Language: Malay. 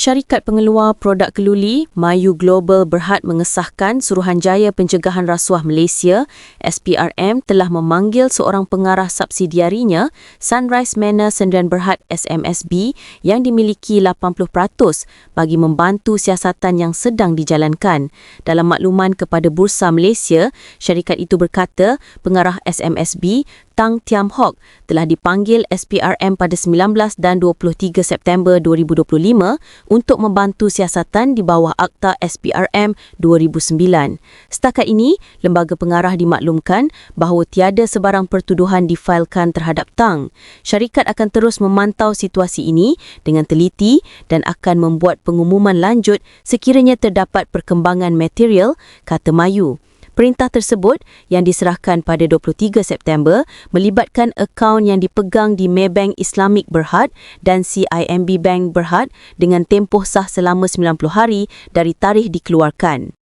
Syarikat pengeluar produk keluli Mayu Global Berhad mengesahkan Suruhanjaya Pencegahan Rasuah Malaysia SPRM telah memanggil seorang pengarah subsidiarinya Sunrise Manor Sendirian Berhad SMSB yang dimiliki 80% bagi membantu siasatan yang sedang dijalankan. Dalam makluman kepada Bursa Malaysia, syarikat itu berkata pengarah SMSB Tang Tiam Hock telah dipanggil SPRM pada 19 dan 23 September 2025 untuk membantu siasatan di bawah Akta SPRM 2009. Setakat ini, lembaga pengarah dimaklumkan bahawa tiada sebarang pertuduhan difailkan terhadap Tang. Syarikat akan terus memantau situasi ini dengan teliti dan akan membuat pengumuman lanjut sekiranya terdapat perkembangan material, kata Mayu. Perintah tersebut yang diserahkan pada 23 September melibatkan akaun yang dipegang di Maybank Islamic Berhad dan CIMB Bank Berhad dengan tempoh sah selama 90 hari dari tarikh dikeluarkan.